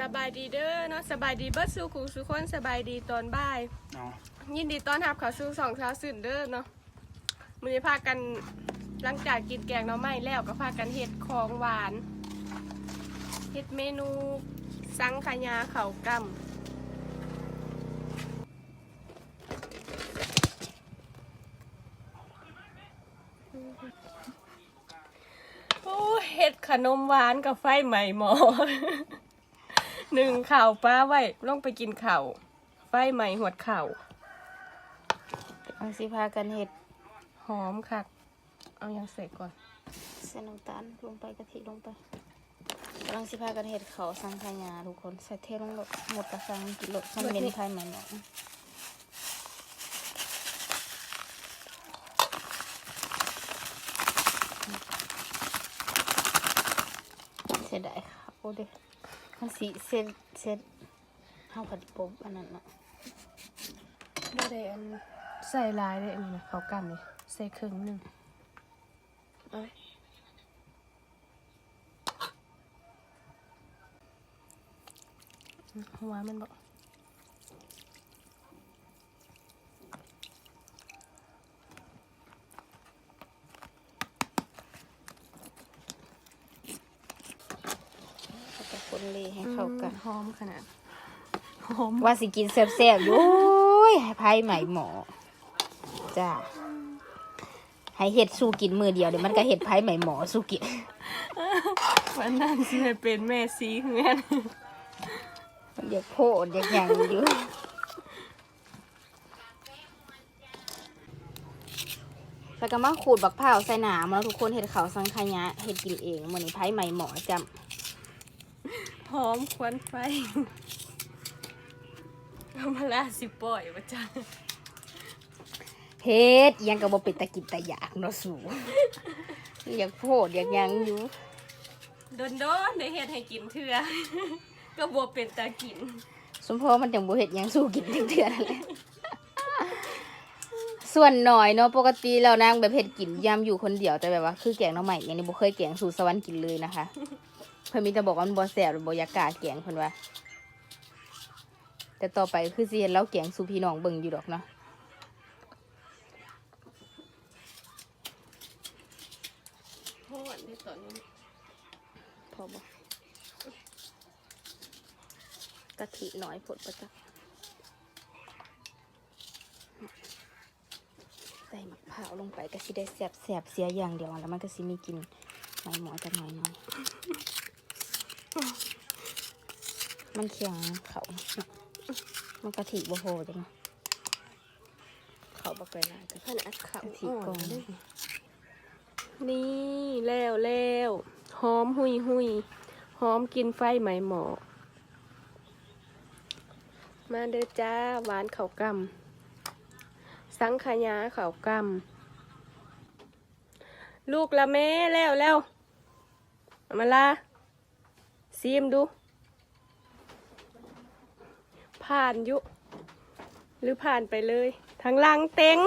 สบายดีเด้อเนาะสบายดีเบิดสู่ขู่สู่คนสบายดีตอนบ่ายเนาะยินดีต้อนรับเข้าสู่สองเช้าสื่นเด้อเนาะมื้อนี้พากันหลังจากกินแกงหน่อไม้แล้วก็พากันเฮ็ดของหวานเฮ็ดเมนูสังขยาข้าวกล้ำโอ้เฮ็ดขนมหวานกับไฟใหม่หมอ หนึ่งข่าวป้าไว้ลงไปกินข่าวไฟใหม่หวดข่าวเอาสิพากันเห็ดหอมค่ะ เอายังเสร็จก่อนเส้นน้ำตาลลงไปกะทิลงไปกำลังสิพากันเห็ดเขาสังขยาทุกคนใส่เทลงหมดหมดกระสังกิโลมันเน้นไทยใหม่หมองเสียดายค่ะโอ้เด็ มันสีเส้นเส้นเฮาผัดปบอันนั้นเนาะได้ได้อันใส่ลายได้อันนี้นะเขาวกำนี่ใส่ครึ่งหนึ่งเอาไว้หัวมันบอก แล้วก็คนเลยให้เข้ากัน หอมขนาดหอมว่าสิกินแซ่บๆอยู่โอ้ยให้ไพ่ใหม่หมอจ้าให้เห็ดสู้กินมือเดียวเดี๋ยวมันก็เห็ดไพ่ใหม่หมอสู้กินวันนั้นสิให้เป็นแม่ซีเฮือนมันอยากโพดอยากหยังอยู่แล้วก็มาขูดบักเผาวใส่หนามแล้วทุกคนเห็ดเขาวสังขยะเห็ดกินเองมือนี้ไพ่ใหม่หมอจ หอมควันไฟเอามาลาสิปล่อยมาจ้าำเฮ็ดยังกับบเป็ดตะกินตะอยากเนาะสูอยากโพดอยากหยังอยู่โดนโดนในเฮ็ดให้กินเถื่อก็บวเป็นตากิน สมพอมันจังบ่เฮ็ดหยังสู้กินจังเทื่อนั่นแหละส่วนหน่อยเนาะปกติแล้วนางแบบเฮ็ดกินยามอยู่คนเดียวแต่แบบว่า คือแกงหน้องใหม่อย่างนี้บ่เคยแกงสู่สวรรค์กินเลยนะคะ เพิ่นมีแต่บอกว่ามันบ่แซ่บหรือบ่อยากกาแกงเพิ่นว่า แต่ต่อไปคือสิเฮ็ดแล้วแกงสู่พี่น้องเบิ่งอยู่ดอกเนาะโหดในตอนนี้พอบ่กะทิน้อยผดประจักใส่มะพร้าวลงไปก็สิได้แซ่บเสียอย่างเดียวแล้วมันก็สิมีกินไหมหมอจักหน่อยหน่อย มันเคียงเขาเนาะมันกะทิบ่โหจังเนาะเขาบักไปลายกะขนาดเขากะทิอ่กออนนเลยนี่แล้วแล้วหอมหุยหุยหอมกินไฟไหมหมอ มาเด้อจ้าหวานเขาวกำสังขยาเขาวกำลูกละแม่แล้วแล้วเอามาลา ซีมดู ผ่านอยุ หรือผ่านไปเลย ทางหลังเต็ง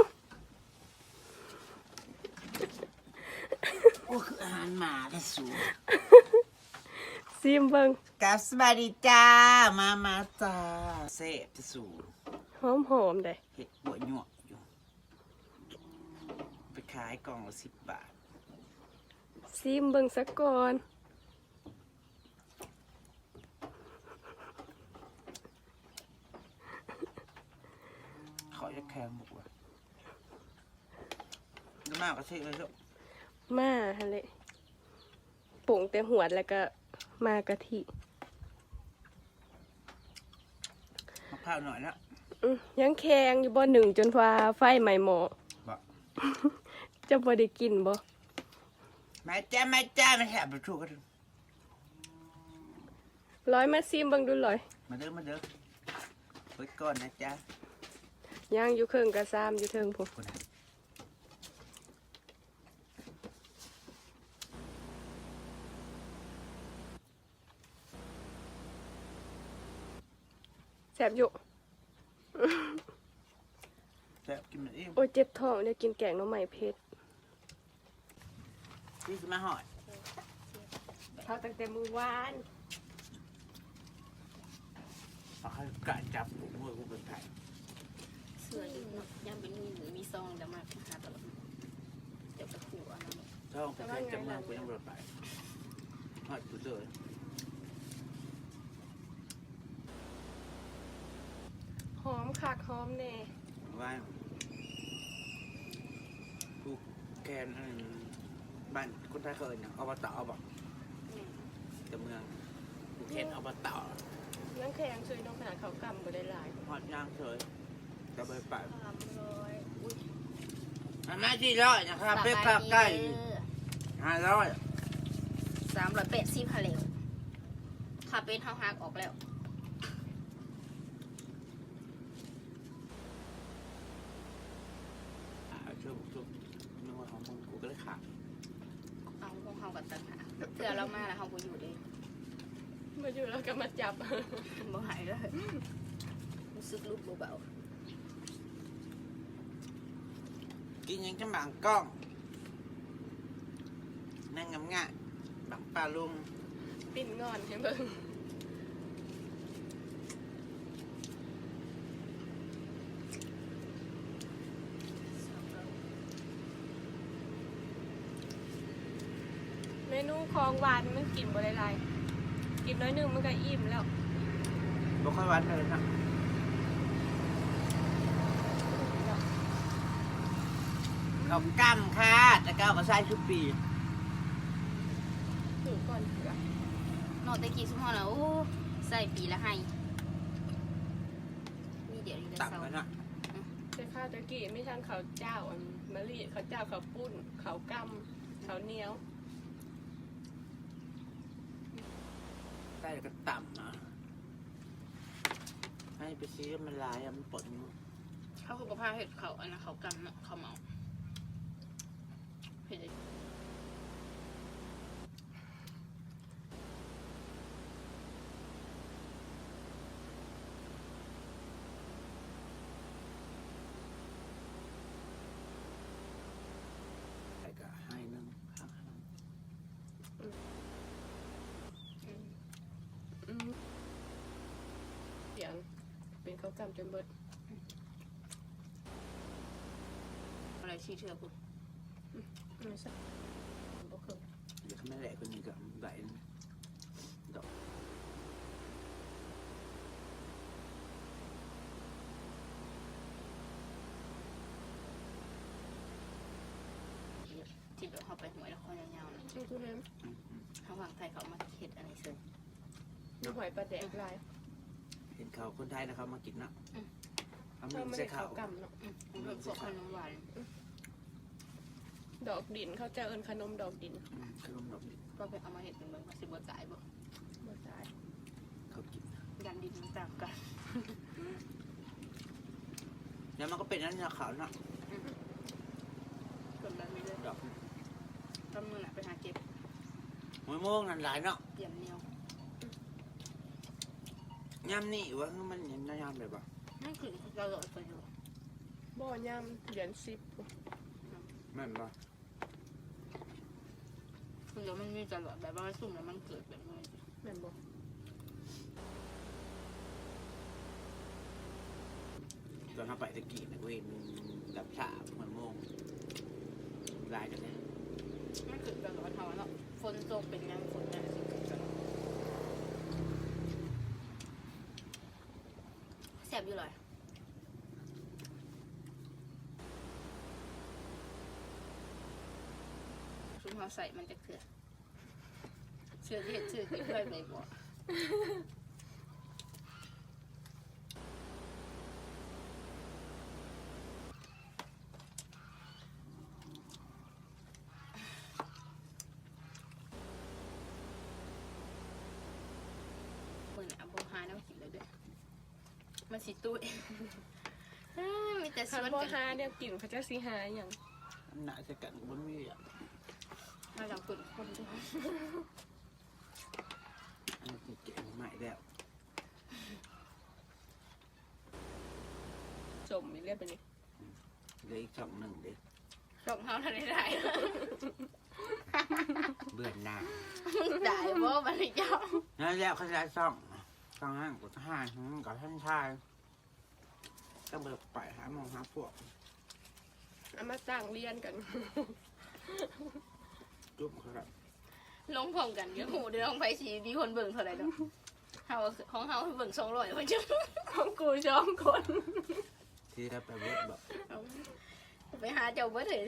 โอ้คืออาหารหมาแต่สูซีมเบิงกับสบายดีจ้า มามาจ้าเสพแต่สูหอมหอมๆเลยเห็ดบัวหยวกอยู่ ไปขายกล่องละสิบบาท ซีมเบิงสักก่อน ขอจะแข็งบุกว่ะดูมากก็เช่เลยลูกมาฮะเลยปุ่งแต่หัวดแล้วก็มากะทิมะพร้าวหน่อยแล้วอื้อยังแข็งอยู่บ่หนึ่งจนฟ้าไฟไหม้หมอบอกจะบ่ได้กินบ่มาจ้ามาจ้ามาแถบประตูกันร้อยมาซีมเบิงดูลอย มาเด้อมาเด้อไว้ก่อนนะจ๊ะ ย่างอยู่เครื่องกระซามอยู่เทิงผมคนน่ะแสบอยู่แซ่บกินมันเองโอ้ยเจ็บท้องเดี๋ยวกินแกงหน้ำใหม่เพชรนี่คือมาหอดเขาตั้งแต่มือวานกะจับผมมือกูเป็นไผ่เสื้ออยู่เนาะยามเป็นมีหรือมีซองแต่มากหาตลอดเดี๋ยวจะขู่เอันนั้นช่องประเทศจำเมืองกูยังรถไปฮอดกูเลยหอมคักหอมแน่ว่ากูแคนอันบ้านคนไทยเคยเนี่ยอบตบอกจำเมืองกูแคนอบตยังแข็งช่วยน้องขนาดเขากำบ่ได้หลายฮอดย่างเฉย จะไปไปสามร้อยอุ้ยอันนั้นที่ร้อยนะครับเป็ดข้าวไก่ห้าร้อยสามร้อยแปดสิบฮะแล้วค่าเป็นเฮาหักออกแล้วอ่าช่วยผมช่วยนึกว่าของมึงกูก็เลยขาดเอาของเฮากับตังหาเพื่อเรามาแล้วเฮาบ่อยู่เด้มาอยู่แล้วก็มาจับบ่หายเลยรู้สึกลุกเบา กินยังจะบางกล้อง นั่งงำง่ายบังปลาลุงปิ่นงอนให้เบิ่งเมนูของหวานมันกินบ่ได้หลายกินน้อยหนึงมันก็อิ่มแล้วบ่ค่อยหวานเลยนะ ขอบกำค่ะแต่ก้าวก็ใส่ชุดปีถือก่อนเถือๆเนอกแต่กี้ซุมเฮาน่ะโอ้ใส่ปีละให้มีเดี๋ยวนี้ได้ตับเซากันนะแต่ข้าวตะกี้ไม่ทันข้าวเจ้าอันมะลิข้าวเจ้าข้าวปุ้นข้าวกำข้าวเหนียวใส่ก็ต่ำนะให้ไปซื้อมันลายอะมันปลดมือเขาคือกับพาเห็ดเขาอันนั้นเขากำเนาะเขาเมา เห็ดใส่ก็ให้นึงข้างอืมเสีย ใช่บ่เคยเดี๋ยวเขาไม่แหลกคนนี้ก็ไหลดอกที่แบบเขาไปหวยแล้วคอยาวๆนะดูทุเรียนอืมอืมเขาวางไทยเขามาเห็ดอันนี้เสร็จดูหอยปลาแดกลาย เห็นเขาคนไทยนะครับมากินนะอืมเอาถ้ามืไม่อใส่ได้ข้าข้าววกำเนาะ อืมผมเลือกพวกขนมหวาน ดอกดินเขาจะเอินขนมดอกดินอืมขนมดอกดิบก็ไปเอามาเห็ดเป็นเมืองมาสิบวตายบ่บ่ตายเขากินยันดินมันต่างกันแล้วมันก็เป็นนั่นนะขาวเนาะคนแบบนี้เลยดอกต้นมือน่ะไปหาเก็บมวยม่วงนั่นหลายเนาะเยี่ยมเหนียวย่ำนี่ว่ามันยังน่ายำเลยปะนั่นคือเราหลอดไปอยู่บ่อยำเหรียญสิบแม่นปะคือ เดี๋ยวมันมีตลอดแบบว่ามันสุ่มแล้วมันเกิดแบบนี้แม่นบ่ตอนเราไปตะกี้นะเว้ยมันรับฉาบมวยม่วงลายกันเลยมันเกิดตลอดเท่านั้นเนาะฝนตกเป็นยังฝนเนี่ยสิเกิดตลอดแสบอยู่เลยชุด เขาใส่มันจะเกลือเชื่อที่เห็ดชื่อที่เคยไปบอกมือน่ะบงหาน้ำกินเลยเด้วยมันสิตุ้ยเอ้ยมีแต่สคันวนบ่กัน หาเนี่ยกินเขาจะสิหาหยังหนาจะกันกับบนมีอะ มาจากกุ่นคนด้วยอันนี้เก่งใหม่แล้วจมอีเรียกไปนี่เหลืออีกช่องหนึ่งเด็กรองเท้าทันได้ได้เบื่อหน้าได้บ่บันนี้เจ้านั่นแล้วเขาจะช่องกลางห้างกับห้างกับท่านชายก็ไปไปหาหมองหาพวกเอามาจ้างเรียนกัน จุ่มเขาแบบลงพร้อมกันเดี๋ยวหูเดี๋ยวลงไปสิมีคนเบิ่งเท่าไหร่ดอกเฮาของเฮาเบิ่ง200ว่าจังของกูสองคนที่ได้ไปเวิร์กแบบเอาไปหาเจ้าเบิดเลย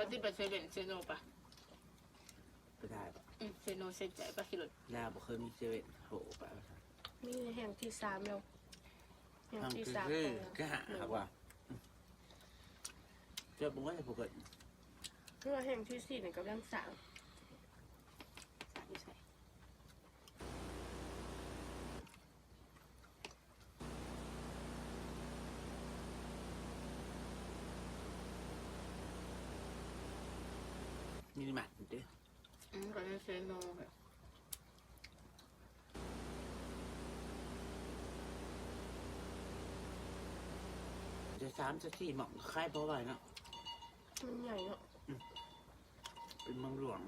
บัดนี้ไปเซเว่นเซโนปะไปได้ปะอืมเซโนเซนใจปะขี่รถแล้วบอกเคยมีเซเว่นโหไปมีแห่งที่สามแล้วแห่งทำที่คือสามคือของก็หาครับว่าเจ้าบุ้งก็จะปกติเพื่อแห่งที่สี่เนี่ยกำลังสร้างสามอยู่ใส่ มีหมัดดิอืมก็เซโนค่ะจะสามจะสี่หม่องคล้ายเพราะว่าเนาะมันใหญ่เนาะเป็นเมืองหลวง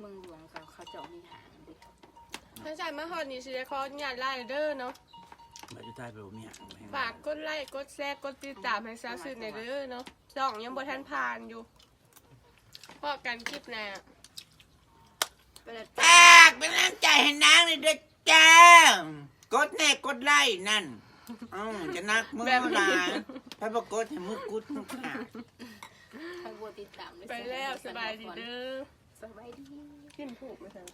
เมืองหลวงเขาเขาเจาะมีหางดิถ้าใส่มาฮอดนี่สิได้ขออนุญาตไล่เด้อเนาะมาดูใต้ไปบ่มีหางแห้งฝากกดไลค์กดแชร์กดติดตามให้ซาวซื่อในอยเด้อเนาะช่องยังบ่ทันผ่านอยู่ พอกันคลิปหน้าไปเลยฝากเป็นน้ำใจให้นางเลยเด้อจ้ากดแน่กดไล่นั่นอือจะนักมือหลายถ้าบอกกดให้มือกุดมือขาด ทางบัวติดตามเลยไปแล้วสบายดีเด้อสบายดีขึ้นผูกไหมคะ